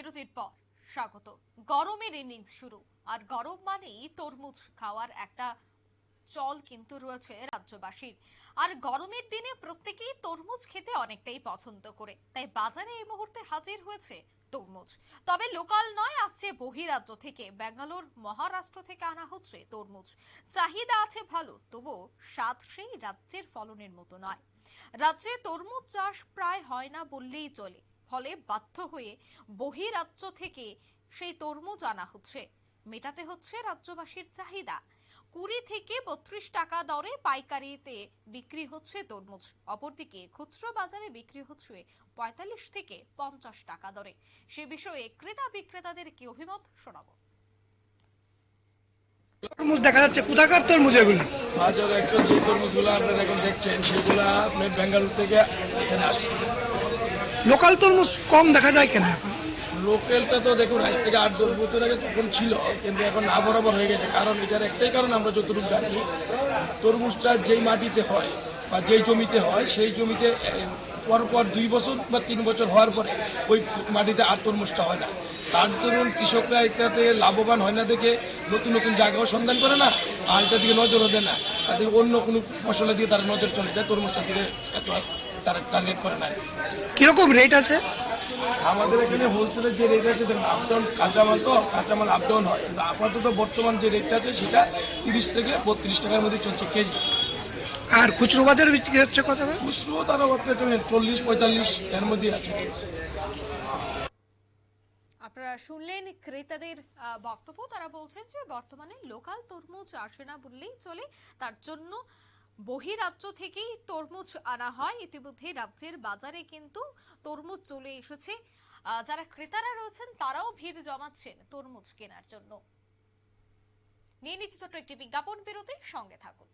বিরতির পর স্বাগত। গরমের ইনিংস শুরু। আর গরম মানেই তরমুজ খাওয়ার একটা চল কিন্তু রয়েছে রাজ্যবাসীর। আর গরমের দিনে প্রত্যেকেই তরমুজ খেতে অনেকটাই পছন্দ করে। তাই বাজারে এই মুহূর্তে হাজির হয়েছে তরমুজ। তবে লোকাল নয়, আসছে বহিরাজ্য থেকে। ব্যাঙ্গালোর, মহারাষ্ট্র থেকে আনা হচ্ছে তরমুজ। চাহিদা আছে ভালো তবু স্বাদ সেই রাজ্যের ফলনের মতো নয়। রাজ্যে তরমুজ চাষ প্রায় হয় না বললেই চলে। ফলে বাধ্য হয়ে বহিরাজ্য থেকে সেই তরমুজ আনা হচ্ছে। মেটাতে হচ্ছে রাজ্যবাসীর চাহিদা। কুড়ি থেকে বত্রিশ টাকা দরে পাইকারিতে বিক্রি হচ্ছে তরমুজ। অপরদিকে খুচরো বাজারে বিক্রি হচ্ছে পঁয়তাল্লিশ থেকে পঞ্চাশ টাকা দরে। সে বিষয়ে ক্রেতা বিক্রেতাদের কি অভিমত শোনাবো। তরমুজ দেখা যাচ্ছে কোথাকার তরমুজ এগুলি? বাজারে অ্যাকচুয়াল যে তরমুজগুলো আপনারা এখন দেখছেন সেগুলো আপনার বেঙ্গালুরু থেকে এখানে আসে লোকাল তরমুজ কম দেখা যায় কেন এখন? লোকালটা তো দেখুন আজ থেকে আট দশ বছর আগে তখন ছিল কিন্তু এখন না বরাবর হয়ে গেছে। কারণ এটার একটাই কারণ আমরা যতটুকু জানি তরমুজটা যেই মাটিতে হয় বা যেই জমিতে হয় সেই জমিতে এ, পর পর দুই বছর বা তিন বছর হওয়ার পরে ওই মাটিতে আর তরমুজটা হয় না। তার দরুন কৃষকরা এটাতে লাভবান হয় না দেখে নতুন নতুন জায়গাও সন্ধান করে না আর এটা দিকে নজরও দেয় না। তাদের অন্য কোনো ফসলের দিকে তারা নজর চলে যায় তরমুজটার দিকে এত তারা টার্গেট করে না কীরকম রেট আছে? আমাদের এখানে হোলসেলের যে রেট আছে দেখুন আপ কাঁচামাল তো কাঁচামাল আপ ডাউন হয়। কিন্তু আপাতত বর্তমান যে রেটটা আছে সেটা তিরিশ থেকে বত্রিশ টাকার মধ্যে চলছে কেজি। আর খুচরো বাজারে বিক্রি হচ্ছে কত? খুচরো তারা চল্লিশ পঁয়তাল্লিশ এর মধ্যে আছে আপনারা শুনলেন ক্রেতাদের বক্তব্য। তারা বলছেন যে বর্তমানে লোকাল তরমুজ আসে না বললেই চলে। তার জন্য বহিরাজ্য থেকেই তরমুজ আনা হয়। ইতিমধ্যে রাজ্যের বাজারে কিন্তু তরমুজ চলে এসেছে। যারা ক্রেতারা রয়েছেন, তারাও ভিড় জমাচ্ছেন তরমুজ কেনার জন্য। নিয়ে নিচ্ছি ছোট্ট একটি বিজ্ঞাপন বিরতি সঙ্গে থাকুন।